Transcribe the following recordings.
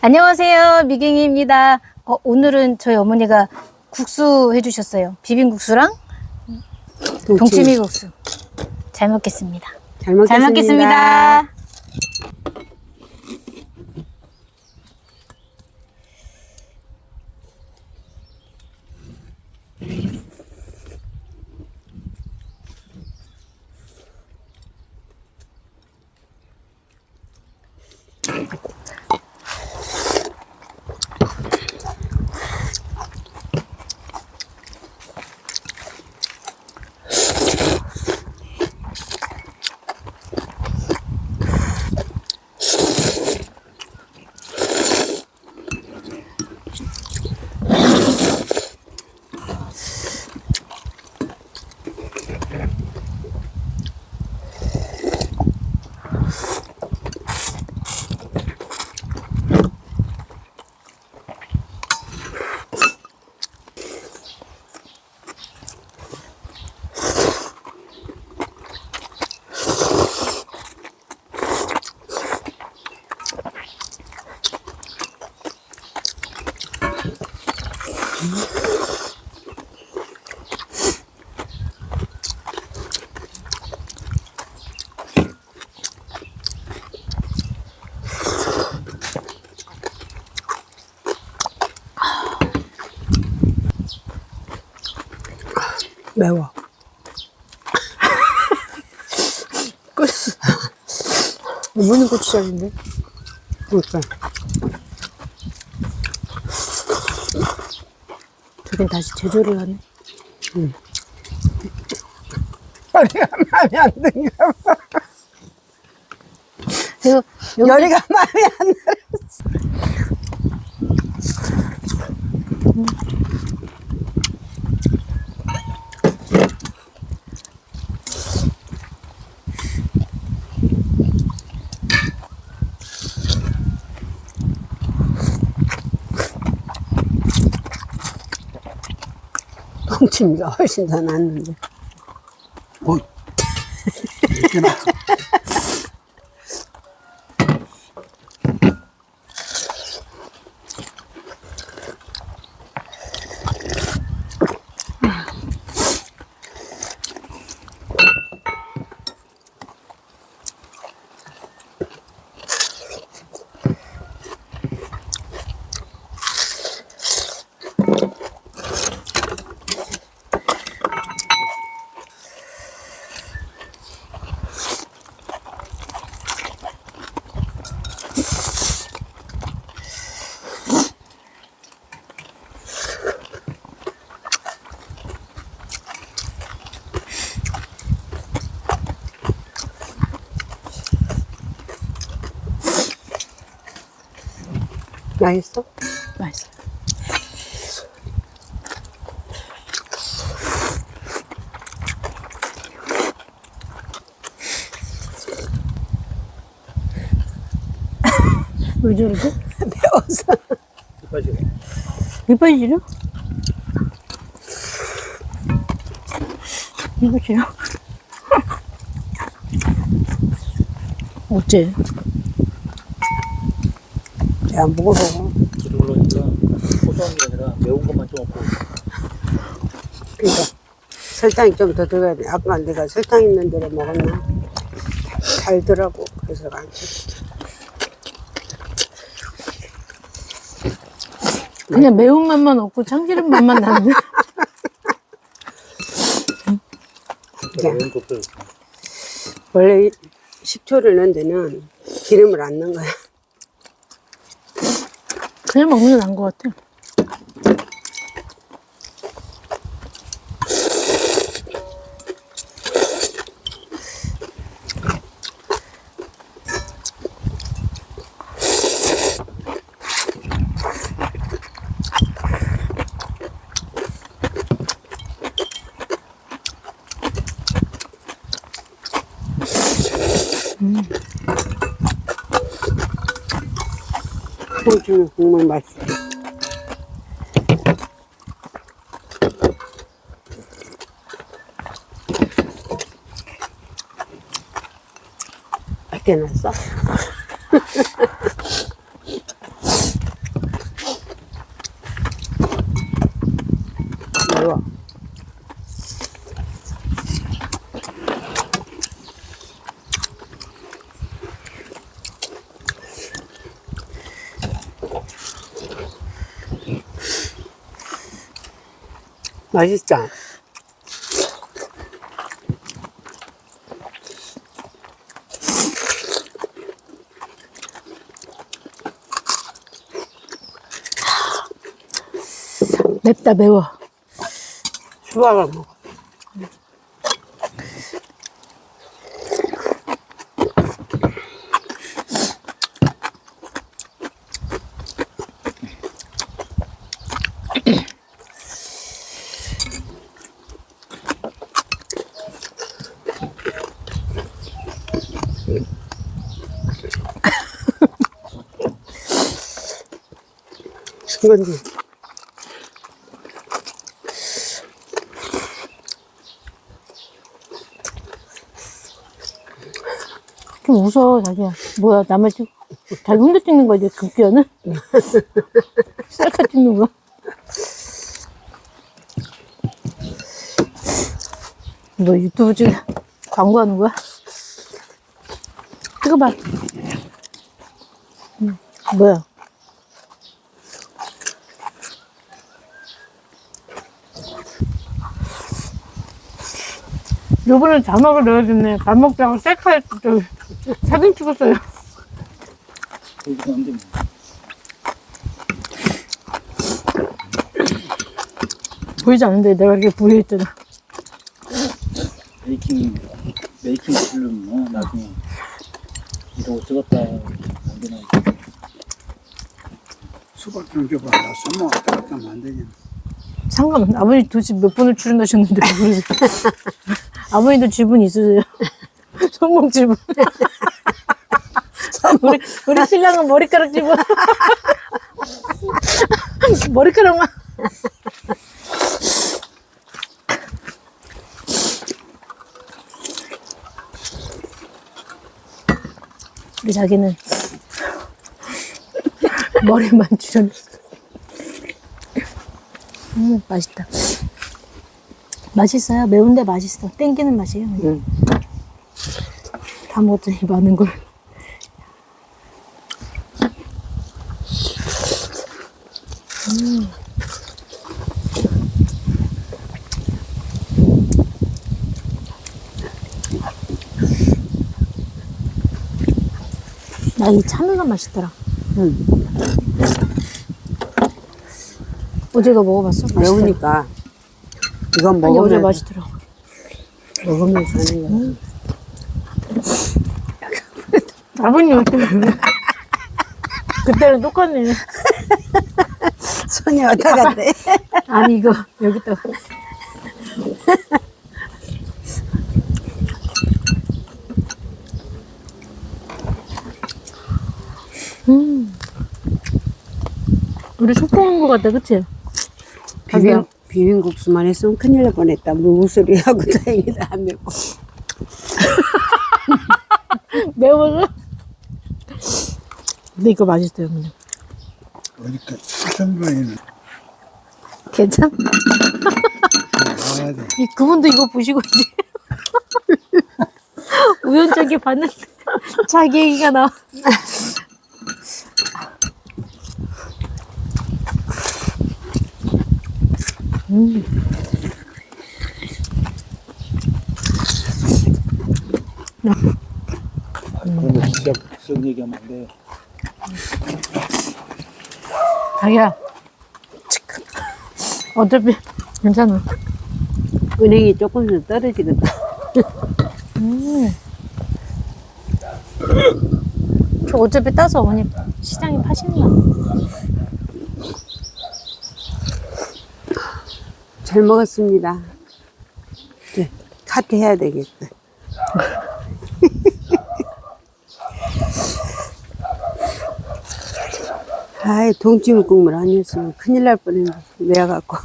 안녕하세요. 미경이입니다. 어, 오늘은 저희 어머니가 국수 해주셨어요. 비빔국수랑 동치미 국수. 잘 먹겠습니다. 잘 먹겠습니다. 잘 먹겠습니다. 매워. 끝. 무는 고추장인데? 그러니까 저긴 다시 제조를 하네. 요리가 마음에 안 드는가 봐. 그리고 여기 요리가 마음에 안 들어. 동치미가 훨씬 더 낫는데. 뭐, 이렇게 나. 맛있어? 맛있어. 왜 저러지? 매워서. 이빨이 지려? 이거 지려? 어째? 야, 먹어보고. 기름 올라오니까 고소한 게 아니라 매운 것만 좀 없고. 그러니까 설탕이 좀 더 들어가야 돼. 아까 내가 설탕 있는 데를 먹었나? 달더라고. 그래서 안 쳤어. 그냥 매운맛만 없고 참기름 맛만 나는데? 매운 것도 원래 이 식초를 넣은 데는 기름을 안 넣은 거야. 그냥 먹는 게 나은 것 같아. 통증 국물 맛있어. 맛있게 났어? 맛있다. 맵다 매워. 수박을 먹어. 신건지. 좀 웃어 자기야. 뭐야 남의 집 자기 혼자 찍는 거야 이제 급기야는? 셀카 찍는 거야? 너 유튜브 지금 광고하는 거야? 찍어봐. 응. 뭐야? 요번에 자막을 넣어줬네. 밥 먹자고 셀카에 저 사진 찍었어요. 보이지 않는데 내가 이렇게 부여했잖아. 메이킹, 메이킹 필름, 어, 나중에. 이러고 찍었다. 안 되나. 수박 좀 줘봐. 나 손목 왔다 갔다 하면 안 되냐. 상관없어. 아버님 도대체 몇 번을 출연하셨는데. 아버님도 지분 있으세요. 손목 지분. 우리, 우리 신랑은 머리카락 지분. 머리카락만. 우리 자기는 머리만 출연했어. 음, 맛있다. 맛있어요. 매운데 맛있어. 땡기는 맛이에요. 응. 다 먹었더니 많은 걸. 음. 나이 참외가 맛있더라. 응. 어제가 먹어봤어? 맛있더라. 매우니까. 이건 아니 어제 먹으면, 맛있더라. 먹으면 사는 거야. 아버님 어떻게 그때는 똑같네. 손이 어디다 갔대? 아니 이거 여기다가 음 우리 소풍 온거 같다 그치? 비빔, 비빔국수만 했으면 큰일 날 뻔했다. 무소리 하고 다행이다. 안 맵고. 매워서? 근데 이거 맛있어요 그냥 그러니까 수천번에는 괜찮? 나와야 돼. 이 그분도 이거 보시고 이제 우연찮게 봤는데 자기 얘기가 나와 음. 아, 그런 거 진짜 그런 얘기하면 안 돼. 자기야. 어차피 괜찮아 은행이 조금씩 떨어지거든. 음. 저 어차피 따서 어머니 시장에 파시는 거 잘 먹었습니다. 이제 카트 해야 되겠다. 아이, 동치미 국물 아니었으면 큰일 날 뻔했네. 매워갖고.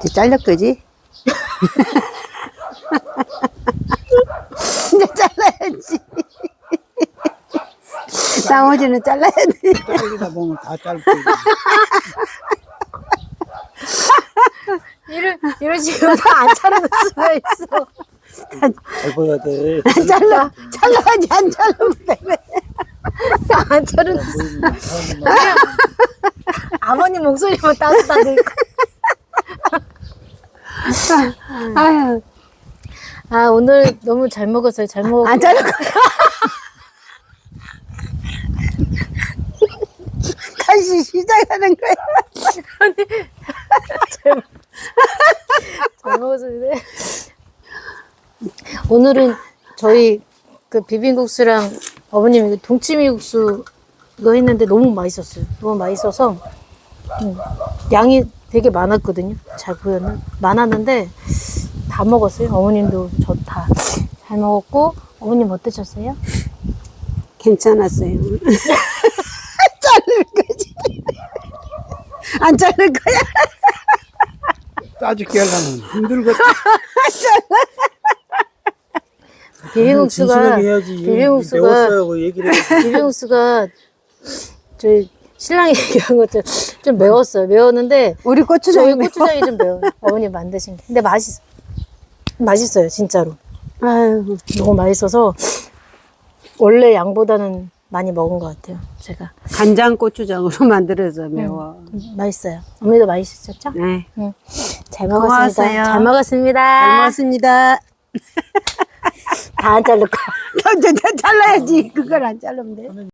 이제 잘릴 거지? 이제 잘라야지. 나머지는 잘라야 돼. 잘리다 보면 다 짧고. 이런 이런 식으로 다안 차려놓을 수가 있어 잘 보여야 돼. 잘라, 잘라야지, 안 잘라면 돼. 안 사람만 아버님 목소리만 따뜻하게. 아유, 아, 오늘 너무 잘 먹었어요. 잘 먹었고. 안 자를 거야. 다시 시작 하는 거야. 잘 먹었습니다. 오늘은 저희 그 비빔국수랑 어머님이 그 동치미국수 이거 했는데 너무 맛있었어요. 너무 맛있어서 음, 양이 되게 많았거든요. 잘 보였나? 많았는데 다 먹었어요. 어머님도 저 다 잘 먹었고 어머님 어떠셨어요? 괜찮았어요. 자를 거지. 안 자를 거야. 따지게 하려면 힘들거든. 비빔국수가 해야지. 비빔국수가 배웠어요. 그 얘기를 해야지. 비빔국수가 저희 신랑이 얘기한 것좀 좀 매웠어요. 매웠는데 우리 저희 고추장이 매워. 고추장이 좀 매워요. 어머니 만드신 게. 근데 맛있, 맛있어요, 진짜로. 아유, 너무 맛있어서 원래 양보다는 많이 먹은 것 같아요, 제가. 간장 고추장으로 만들어서 매워. 음, 맛있어요. 어머니도 맛있었죠? 네. 잘 먹었습니다. 고마웠어요. 잘 먹었습니다. 잘 먹었습니다. 다 안 자를 거야. 잘라야지. 그걸 안 자르면 돼.